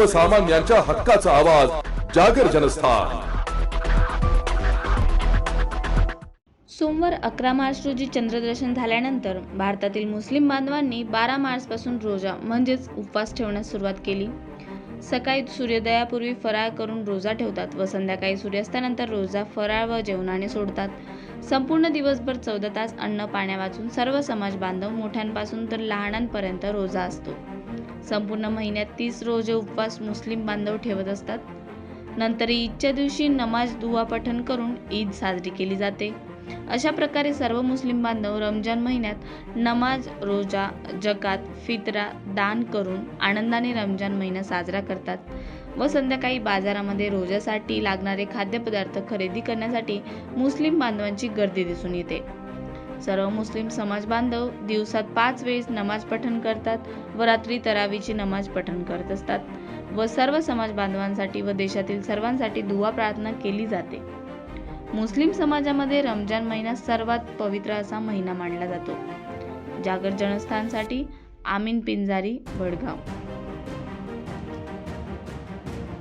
सर्वसामान्यांच्या हक्काचा आवाज जागर जनस्थान. सोमवार अकरा मार्च रोजी चंद्रदर्शन झाल्यानंतर भारतातील मुस्लिम बांधवांनी बारा मार्चपासून रोजा म्हणजेच उपवास ठेवण्यास सुरुवात केली. सकाळी सूर्योदयापूर्वी फराळ करून रोजा ठेवतात व संध्याकाळी सूर्यास्तानंतर रोजा फराळ व जेवणाने सोडतात. संपूर्ण दिवसभर चौदा तास अन्न पाण्या वाचून सर्व समाज बांधव मोठ्यांपासून तर लहानांपर्यंत रोजा असतो. संपूर्ण महिन्यात तीस रोजे उपवास मुस्लिम बांधव ठेवत असतात. नंतर ईदच्या दिवशी नमाज दुवा पठण करून ईद साजरी केली जाते. अशा प्रकारे सर्व मुस्लिम बांधव रमजान महिन्यात नमाज रोजा जकात फित्रा दान करून आनंदाने रमजान महिना साजरा करतात व संध्याकाळी बाजारामध्ये रोजासाठी लागणारे खाद्यपदार्थ खरेदी करण्यासाठी मुस्लिम बांधवांची गर्दी दिसून येते. सर्व मुस्लिम समाज बांधव दिवसात पाच वेळेस नमाज पठण करतात व रात्री तरावीची नमाज पठण करत असतात व सर्व समाज बांधवांसाठी व देशातील सर्वांसाठी दुवा प्रार्थना केली जाते. मुस्लिम समाजामध्ये रमजान महिना सर्वात पवित्र असा महिना मानला जातो. जागर जनस्थानसाठी आमीन पिंजारी वडगाव.